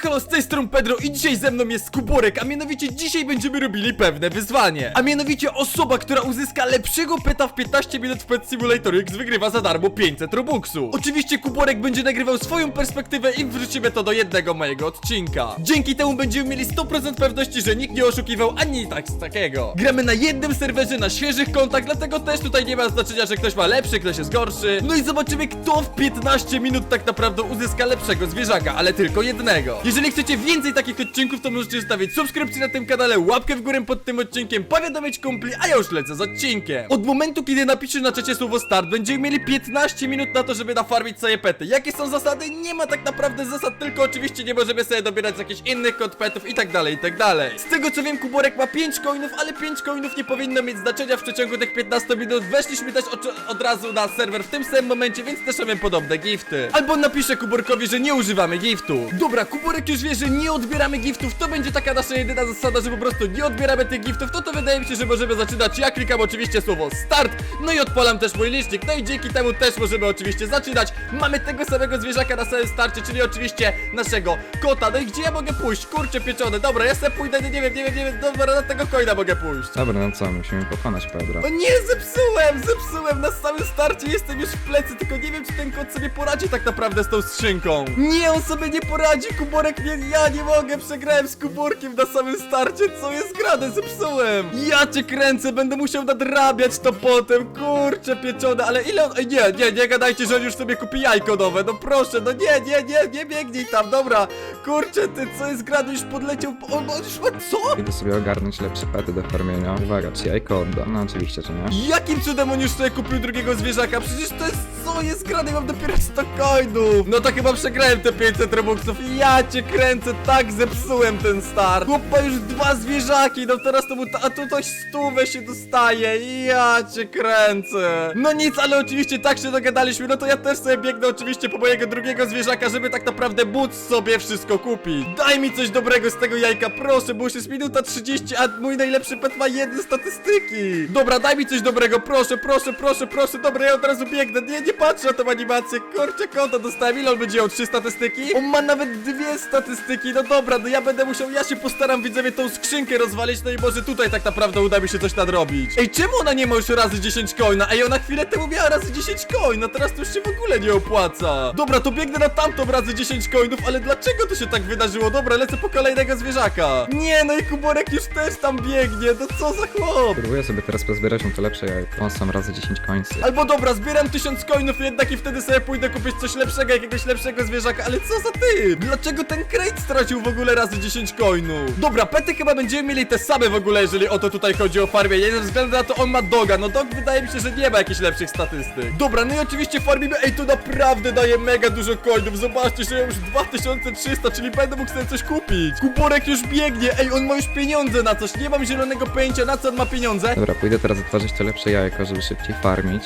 halo, z tej strony Pedro i dzisiaj ze mną jest Kuborek, a mianowicie dzisiaj będziemy robili pewne wyzwanie. A mianowicie osoba, która uzyska lepszego peta w 15 minut w Pet Simulator X wygrywa za darmo 500 robuxów. Oczywiście Kuborek będzie nagrywał swoją perspektywę i wrzucimy to do jednego mojego odcinka. Dzięki temu będziemy mieli 100% pewności, że nikt nie oszukiwał ani tak z takiego. Gramy na jednym serwerze, na świeżych kontach, dlatego też tutaj nie ma znaczenia, że ktoś ma lepszy, ktoś jest gorszy. No i zobaczymy, kto w 15 minut tak naprawdę uzyska lepszego zwierzaka, ale tylko jednego. Jeżeli chcecie więcej takich odcinków, to możecie zostawić subskrypcję na tym kanale, łapkę w górę pod tym odcinkiem, powiadomić kumpli, a ja już lecę z odcinkiem. Od momentu, kiedy napiszesz na czacie słowo start, będziemy mieli 15 minut na to, żeby nafarmić sobie pety. Jakie są zasady? Nie ma tak naprawdę zasad, tylko oczywiście nie możemy sobie dobierać jakichś innych kod petów i tak dalej, i tak dalej. Z tego co wiem, Kuborek ma 5 coinów, ale 5 coinów nie powinno mieć znaczenia w przeciągu tych 15 minut. Weszliśmy też od, od razu na serwer w tym samym momencie, więc też mamy podobne gifty. Albo napiszę Kuborkowi, że nie używamy giftu. Dobra, Kuborek już wie, że nie odbieramy giftów. To będzie taka nasza jedyna zasada, że po prostu nie odbieramy tych giftów. To to wydaje mi się, że możemy zaczynać. Ja klikam oczywiście słowo start, no i odpalam też mój licznik. No i dzięki temu też możemy oczywiście zaczynać. Mamy tego samego zwierzaka na samym starcie, czyli oczywiście naszego kota. No i gdzie ja mogę pójść? Kurczę pieczone. Dobra, ja sobie pójdę, nie wiem, nie wiem, nie wiem. Dobra, na tego coina mogę pójść. Dobra, no co, musimy pokonać Pedro. O nie, zepsułem, zepsułem, na samym starcie jestem już w plecy, tylko nie wiem, czy ten kot sobie poradzi tak naprawdę z tą skrzynką. Nie, on sobie nie poradzi, Kuborek, nie, ja nie mogę, przegrałem z Kuborkiem na samym starcie, co jest grane, zepsułem. Ja cię kręcę, będę musiał nadrabiać to potem, kurczę pieczone, ale ile on, nie, nie, nie gadajcie, że on już sobie kupi jajko nowe, no proszę, no nie, nie, nie, nie biegnij tam, dobra, kurczę, ty, co jest grane, już podleciał, on, on już ma, co? Idę sobie ogarnąć lepsze pety do farmienia. Uwaga, czy jajko? No oczywiście, czy nie? Jakim cudem on już sobie kupił drugiego zwierzaka? Przecież to jest co jest grane, mam dopiero 100 coinów No to chyba przegrałem te 500 robuxów Ja cię kręcę, tak zepsułem ten start. Chłop ma już dwa zwierzaki, no teraz to mu a tutaj stówę się dostaje. Ja cię kręcę. No nic, ale oczywiście tak się dogadaliśmy No to ja też sobie biegnę oczywiście po mojego drugiego zwierzaka Żeby tak naprawdę móc sobie wszystko kupić. Daj mi coś dobrego z tego jajka, proszę, bo już jest minuta 30 A mój najlepszy pet ma jedne statystyki. Dobra, daj mi coś dobrego, proszę, proszę, proszę, proszę Dobra, ja od razu biegnę, nie, nie patrzę na tą animację. Kurczę, konto dostałem, ile on będzie miał? Trzy statystyki? On ma nawet dwie statystyki, no dobra, no ja będę musiał, ja się postaram widzowie tą skrzynkę rozwalić No i może tutaj tak naprawdę uda mi się coś nadrobić Ej, czemu ona nie ma już razy 10 coina? Ej, ona chwilę temu miała razy 10 coin, a teraz to już się w ogóle nie opłaca Dobra, to biegnę na tamtą razy 10 coinów, ale dlaczego to się tak wydarzyło? Dobra, lecę po kolejnego zwierzaka Nie, no i Kuborek już też tam biegnie, no co za chłop Próbuję sobie teraz pozbierać mu to lepsze jajko. On sam razy 10 końcy. Albo dobra, zbieram tysiąc coinów jednak i wtedy sobie pójdę kupić coś lepszego, jakiegoś lepszego zwierzaka, ale co za ty? Dlaczego ten crate stracił w ogóle razy 10 coinów? Dobra, pety chyba będziemy mieli te same w ogóle, jeżeli o to tutaj chodzi o farmienie, ze względu na to on ma doga, no dog wydaje mi się, że nie ma jakichś lepszych statystyk. Dobra, no i oczywiście farmimy, ej, to naprawdę daje mega dużo coinów, zobaczcie, że ja już 2300, czyli będę mógł sobie coś kupić. Kuborek już biegnie, ej, on ma już pieniądze na coś, nie mam zielonego pojęcia, na co on ma pieniądze. Dobra, pójdę teraz otworzyć to lepsze jajko, żeby szybciej farmić.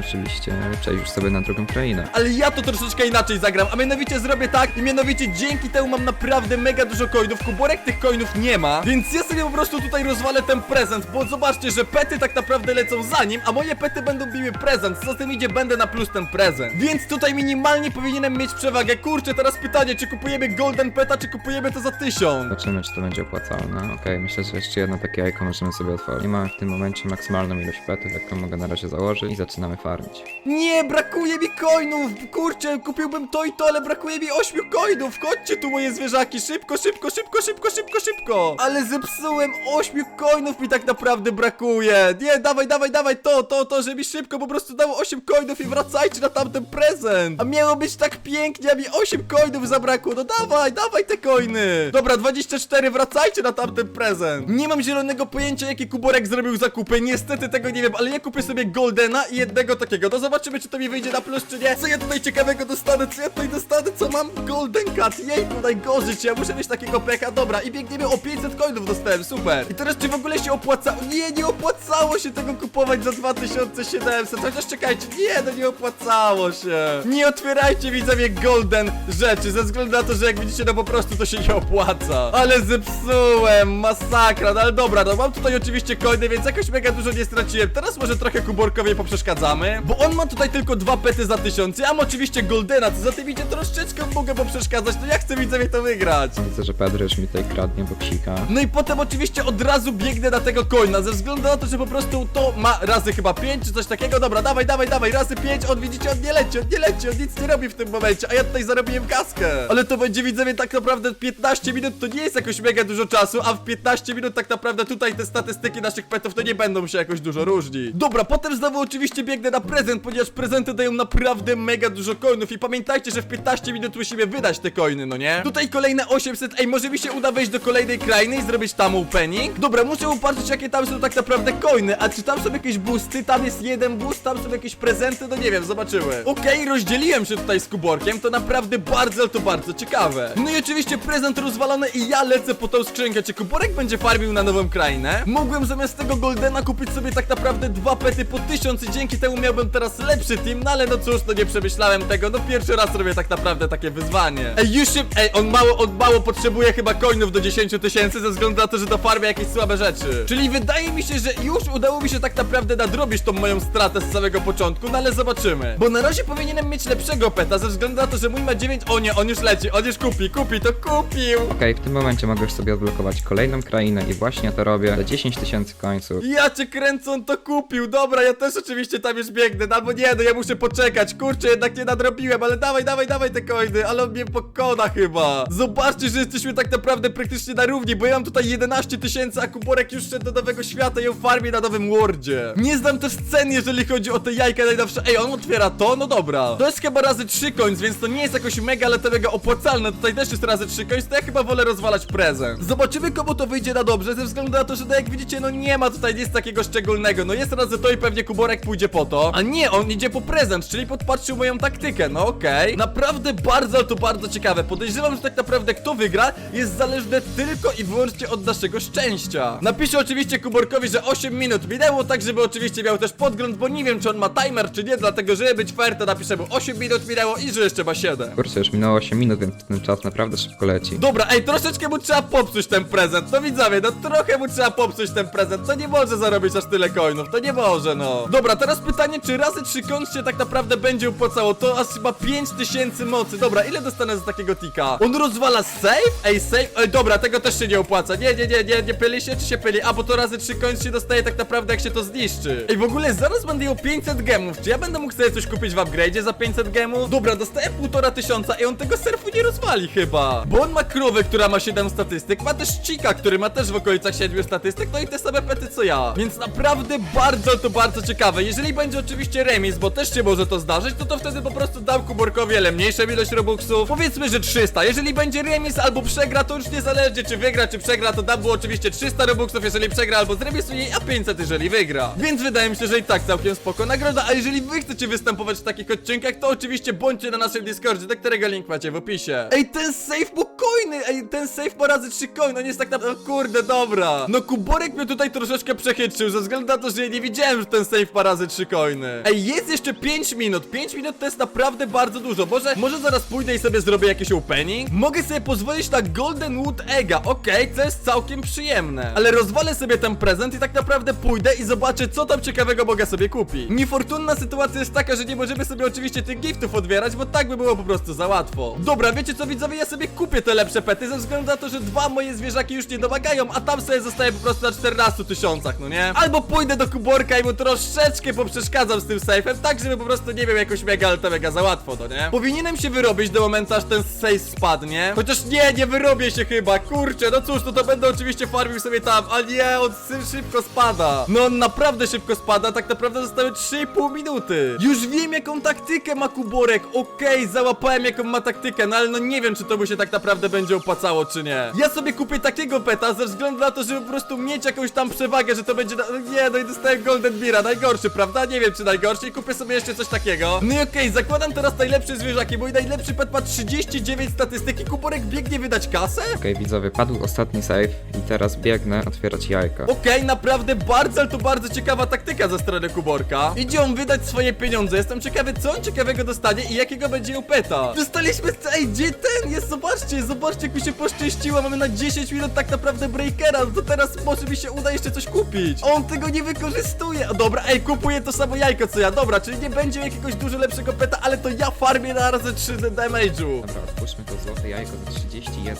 Oczywiście przejść już sobie na drugą krainę. Ale ja to troszeczkę inaczej zagram, a mianowicie zrobię tak i mianowicie dzięki temu mam naprawdę mega dużo coinów. Kuborek tych coinów nie ma, więc ja sobie po prostu tutaj rozwalę ten prezent, bo zobaczcie, że pety tak naprawdę lecą za nim, a moje pety będą biły prezent. Co z tym idzie, będę na plus ten prezent. Więc tutaj minimalnie powinienem mieć przewagę. Kurczę, teraz pytanie, czy kupujemy golden peta, czy kupujemy to za tysiąc? Zobaczymy, czy to będzie opłacalne. Okej, myślę, że jeszcze jedno takie jajko możemy sobie otworzyć. I mamy w tym momencie maksymalną ilość petów, jaką mogę na razie założyć i zaczynamy farmić. Nie, brakuje mi coinów! Kurczę, kupiłbym to i to, ale brakuje mi 8 coinów! Chodźcie tu moje zwierzaki, szybko, szybko, szybko, szybko, szybko, szybko! Ale zepsułem 8 coinów mi tak naprawdę brakuje! Nie, dawaj, dawaj, dawaj to, to, to, że mi szybko po prostu dało 8 coinów i wracajcie na tamten prezent! A miało być tak pięknie, a mi 8 coinów zabrakło, no dawaj, dawaj te coiny! Dobra, 24, wracajcie na tamten prezent! Nie mam zielonego pojęcia, jaki Kuborek zrobił zakupy, niestety tego nie wiem, ale ja kupię sobie Goldena i jednego takiego, no zobaczymy, czy to mi wyjdzie na plus, czy nie. Co ja tutaj ciekawego dostanę, co ja tutaj dostanę, co mam? Golden Cut, jejku, najgorzej, czy ja muszę mieć takiego pecha, dobra, i biegniemy o 500 coinów dostałem, super. I teraz, czy w ogóle się opłaca? Nie, nie opłacało się tego kupować za 2700, chociaż czekajcie, nie, no nie opłacało się. Nie otwierajcie, widzowie, Golden rzeczy, ze względu na to, że jak widzicie, no po prostu to się nie opłaca. Ale zepsułem, masakra, no ale dobra, no mam tutaj oczywiście coiny, więc jakoś mega dużo nie straciłem. Teraz może trochę Kuborkowi poprzeszkadzamy. Bo on ma tutaj tylko dwa pety za tysiąc. Ja mam oczywiście Goldena, co za tym idzie troszeczkę mogę poprzeszkadzać, no ja chcę widzowie to wygrać. Widzę, że Pedro już mi tutaj kradnie boksika. No i potem oczywiście od razu biegnę na tego coina, ze względu na to, że po prostu to ma razy chyba 5 czy coś takiego. Dobra, dawaj, dawaj, dawaj, razy 5, on widzicie, on nie leci, on nie leci, on nic nie robi w tym momencie, a ja tutaj zarobiłem kaskę. Ale to będzie widzowie tak naprawdę 15 minut, to nie jest jakoś mega dużo czasu, a w 15 minut tak naprawdę tutaj te statystyki naszych petów to nie będą się jakoś dużo różnić. Dobra, potem znowu oczywiście biegnę na prezent, ponieważ prezenty dają naprawdę mega dużo coinów i pamiętajcie, że w 15 minut musimy wydać te coiny, no nie? Tutaj kolejne 800, ej, może mi się uda wejść do kolejnej krainy i zrobić tam opening? Dobra, muszę upatrzeć jakie tam są tak naprawdę coiny, a czy tam są jakieś boosty? Tam jest jeden boost, tam są jakieś prezenty, no nie wiem, zobaczymy. Okej, rozdzieliłem się tutaj z Kuborkiem, to naprawdę bardzo, to bardzo ciekawe. No i oczywiście prezent rozwalony i ja lecę po tą skrzynkę. Czy Kuborek będzie farmił na nową krainę? Mogłem zamiast tego Goldena kupić sobie tak naprawdę dwa pety po tysiąc i dzięki temu miałbym teraz lepszy team, no ale no cóż, no nie przemyślałem tego, no pierwszy raz robię tak naprawdę takie wyzwanie. Ej, już się, ej, on mało, on mało potrzebuje chyba coinów do 10 tysięcy ze względu na to, że do farmia jakieś słabe rzeczy. Czyli wydaje mi się, że już udało mi się tak naprawdę nadrobić tą moją stratę z samego początku, no ale zobaczymy. Bo na razie powinienem mieć lepszego peta ze względu na to, że mój ma 9, o nie, on już leci, on już kupi, kupi, to kupił. Okej, w tym momencie mogę już sobie odblokować kolejną krainę i właśnie to robię za 10 tysięcy końców. Ja cię kręcę, on to kupił, dobra, ja też oczywiście tam już biegnę, no albo nie, no ja muszę poczekać, kurczę, jednak nie nadrobiłem, ale dawaj, dawaj, dawaj te coiny, ale on mnie pokona chyba. Zobaczcie, że jesteśmy tak naprawdę praktycznie na równi, bo ja mam tutaj 11 tysięcy, a Kuborek już szedł do nowego świata i ją farmie na nowym wordzie. Nie znam też cen, jeżeli chodzi o te jajka najnowsze, ej, on otwiera to, no dobra. To jest chyba razy 3 coins, więc to nie jest jakoś mega, ale to mega opłacalne, tutaj też jest razy 3 coins, to ja chyba wolę rozwalać prezent. Zobaczymy, komu to wyjdzie na dobrze, ze względu na to, że no jak widzicie, no nie ma tutaj nic takiego szczególnego, no jest razy to i pewnie Kuborek pójdzie po to, a nie, on idzie po prezent, czyli podpatrzył moją taktykę, no okej. Naprawdę bardzo, ale to bardzo ciekawe, podejrzewam, że tak naprawdę kto wygra jest zależne tylko i wyłącznie od naszego szczęścia. Napiszę oczywiście Kuborkowi, że 8 minut minęło, tak żeby oczywiście miał też podgląd, bo nie wiem, czy on ma timer, czy nie, dlatego żeby być fair, to napiszę mu 8 minut minęło i że jeszcze ma 7. Kurczę, już minęło 8 minut, więc ten czas naprawdę szybko leci. Dobra, ej, troszeczkę mu trzeba popsuć ten prezent, no widzowie, no trochę mu trzeba popsuć ten prezent, to nie może zarobić aż tyle coinów, to nie może, no. Dobra, teraz pytanie, czy razy 3 koń się tak naprawdę będzie opłacało, to aż chyba 5000 mocy, dobra, ile dostanę za takiego tika? On rozwala save? Ej, save? Ej, dobra, tego też się nie opłaca, nie, nie, nie, nie, nie pyli się, czy się pyli? A, bo to razy 3 koń się dostaje tak naprawdę, jak się to zniszczy. Ej, w ogóle zaraz będę miał 500 gemów, czy ja będę mógł sobie coś kupić w upgrade'zie za 500 gemów? Dobra, dostaję półtora tysiąca i on tego surfu nie rozwali chyba, bo on ma krowę, która ma 7 statystyk, ma też Chica, który ma też w okolicach 7 statystyk, no i te same pety co ja. Więc naprawdę bardzo to bardzo ciekawe. Jeżeli będzie oczywiście remis, bo też się może to zdarzyć, to to wtedy po prostu dam Kuborkowi ale mniejszą ilość robuxów. Powiedzmy, że 300. Jeżeli będzie remis albo przegra, to już niezależnie czy wygra, czy przegra, to dam mu oczywiście 300 robuxów, jeżeli przegra albo zremisuje, a 500 jeżeli wygra. Więc wydaje mi się, że i tak całkiem spoko nagroda, a jeżeli wy chcecie występować w takich odcinkach, to oczywiście bądźcie na naszym Discordzie, do którego link macie w opisie. Ej, ten safe mu coiny, ej, ten safe ma razy 3 coiny, no nie jest tak naprawdę, o kurde, dobra. No Kuborek mnie tutaj troszeczkę przechytrzył, ze względu na to, że ja nie widziałem, że ten safe ma razy 3 coiny. Ej, jest jeszcze 5 minut, 5 minut to jest naprawdę bardzo dużo, może, może zaraz pójdę i sobie zrobię jakiś opening? Mogę sobie pozwolić na Golden Wood Egga, okej, co jest całkiem przyjemne. Ale rozwalę sobie ten prezent i tak naprawdę pójdę i zobaczę, co tam ciekawego mogę sobie kupić. Niefortunna sytuacja jest taka, że nie możemy sobie oczywiście tych giftów odbierać, bo tak by było po prostu za łatwo. Dobra, wiecie co widzowie, ja sobie kupię te lepsze pety ze względu na to, że dwa moje zwierzaki już nie domagają, a tam sobie zostaje po prostu na 14 tysiącach, no nie? Albo pójdę do Kuborka i mu troszeczkę poprzeszkadzam z tym safe'em, tak żeby po prostu nie wiem jakoś mega, ale to mega za łatwo, no nie? Powinienem się wyrobić do momentu, aż ten safe spadnie. Chociaż nie, nie wyrobię się chyba, kurczę, no cóż, no to będę oczywiście farmił sobie tam, a nie, on szybko spada. No on naprawdę szybko spada, tak naprawdę zostały 3,5 minuty. Już wiem jaką taktykę ma Kuborek, okej, załapałem jaką ma taktykę, no ale no nie wiem, czy to mu się tak naprawdę będzie opłacało, czy nie. Ja sobie kupię takiego peta ze względu na to, żeby po prostu mieć jakąś tam przewagę, że to będzie, na... no nie, no i dostałem Golden Beera, najgorszy, prawda? Nie wiem, czy najgorszy i kupię sobie jeszcze coś takiego. No i okej, zakładam teraz najlepsze zwierzaki, mój najlepszy pet ma 39 statystyki, Kuborek biegnie wydać kasę? Okej, widzowie, padł ostatni save i teraz biegnę otwierać jajka. Okej, naprawdę bardzo, ale to bardzo ciekawa taktyka ze strony Kuborka. Idzie on wydać swoje pieniądze. Jestem ciekawy, co on ciekawego dostanie i jakiego będzie u peta. Dostaliśmy. Ej, gdzie ten jest? Zobaczcie, zobaczcie, jak mi się poszczęściło. Mamy na 10 minut tak naprawdę breakera. No to teraz może mi się uda jeszcze coś kupić. On tego nie wykorzystuje. Dobra, ej, kupuję to samo jajko co ja, dobra, czyli nie będzie jakiegoś dużo lepszego peta, ale to ja farmię na razy 3 damage'u. Dobra, otwórzmy to złote jajko za 31,5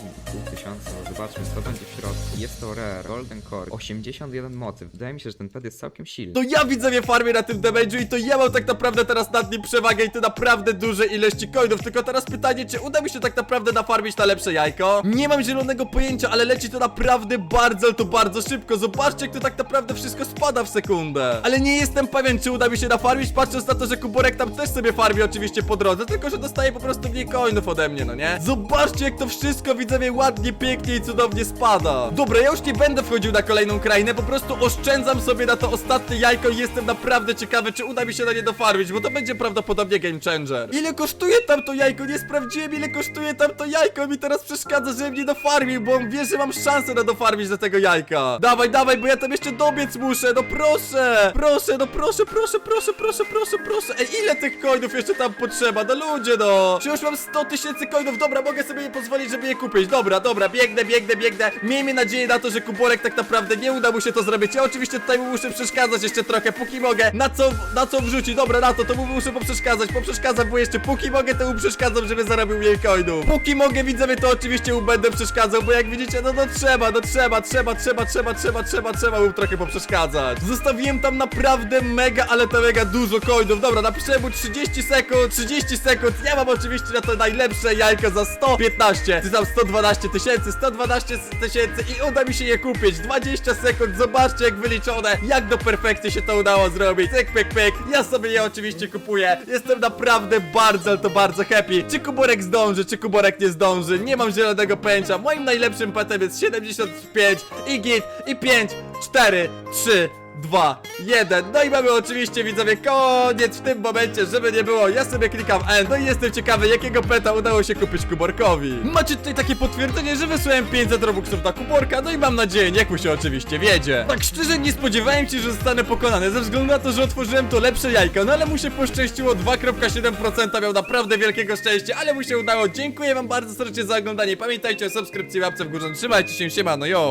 tysiąca. Zobaczmy, co będzie w środku. Jest to rare, golden core, 81 mocy. Wydaje mi się, że ten pet jest całkiem silny. To ja widzowie farmię na tym damage'u i to ja mam tak naprawdę teraz nad nim przewagę i to naprawdę duże ilości coinów, tylko teraz pytanie, czy uda mi się tak naprawdę nafarmić na lepsze jajko? Nie mam zielonego pojęcia, ale leci to naprawdę bardzo, to bardzo szybko, zobaczcie jak to tak naprawdę wszystko spada w sekundę. Ale nie jestem pewien, czy uda mi się nafarmić, patrząc na to, że Kuborek tam też sobie farmi oczywiście po drodze, tylko że dostaje po prostu mniej coinów ode mnie, no nie? Zobaczcie jak to wszystko widzowie ładnie, pięknie i cudownie spada. Dobra, ja już nie będę wchodził na kolejną krainę, po prostu oszczędzam sobie na to ostatnie jajko i jestem naprawdę ciekawy, czy uda mi się na nie dofarmić, bo to będzie prawdopodobnie game changer. Ile kosztuje tam to jajko? Nie sprawdziłem ile kosztuje tam to jajko, mi teraz przeszkadza, żebym nie dofarmił, bo on wie, że mam szansę na dofarmić do tego jajka. Dawaj, dawaj, bo ja tam jeszcze dobiec muszę, no proszę! Proszę, no proszę, proszę, proszę, proszę, proszę, proszę. Ej, ile tych coinów jeszcze tam potrzeba? No ludzie, no! Czy już mam 100 tysięcy coinów? Dobra, mogę sobie je pozwolić, żeby je kupić. Dobra, dobra, biegnę, biegnę, biegnę. Miejmy nadzieję na to, że Kuborek tak naprawdę nie uda mu się to zrobić. Ja oczywiście tutaj mu muszę przeszkadzać jeszcze trochę, póki mogę. Na co, na co wrzuci? Dobra, na to, to mu muszę poprzeszkadzać. Poprzeszkadzam mu jeszcze, póki mogę, to mu przeszkadzam, żeby zarobił mniej coinów. Póki mogę, widzowie, to oczywiście mu będę przeszkadzał, bo jak widzicie, no no trzeba, no trzeba, trzeba, trzeba, trzeba, trzeba, trzeba, trzeba mu trochę poprzeszkadzać. Zostawiłem tam naprawdę mega, ale to mega dużo coinów. Dobra, napiszę mu 30 sekund, 30 sekund. Ja mam oczywiście na to najlepsze jajko za 115. Ty tam 112 tysięcy, 112 tysięcy i uda mi się je kupić. 20 sekund, zobaczcie jak wyliczone, jak do perfekcji się to udało zrobić. Pyk, pyk, pyk. Ja sobie je oczywiście kupuję. Jestem naprawdę bardzo, ale to bardzo happy. Czy Kuborek zdąży, czy Kuborek nie zdąży? Nie mam zielonego pojęcia. Moim najlepszym petem jest 75 i git i 5, 4, 3, 2, 1. No i mamy oczywiście widzowie koniec w tym momencie, żeby nie było. Ja sobie klikam N. No i jestem ciekawy, jakiego peta udało się kupić Kuborkowi. Macie tutaj takie potwierdzenie, że wysłałem 500 robuxów na Kuborka, no i mam nadzieję, niech mu się oczywiście wiedzie. Tak szczerze nie spodziewałem się, że zostanę pokonany, ze względu na to, że otworzyłem to lepsze jajko, no ale mu się poszczęściło, 2,7% miał naprawdę wielkiego szczęścia, ale mu się udało. Dziękuję wam bardzo serdecznie za oglądanie. Pamiętajcie o subskrypcji, łapce w górze, trzymajcie się, siemano, yo!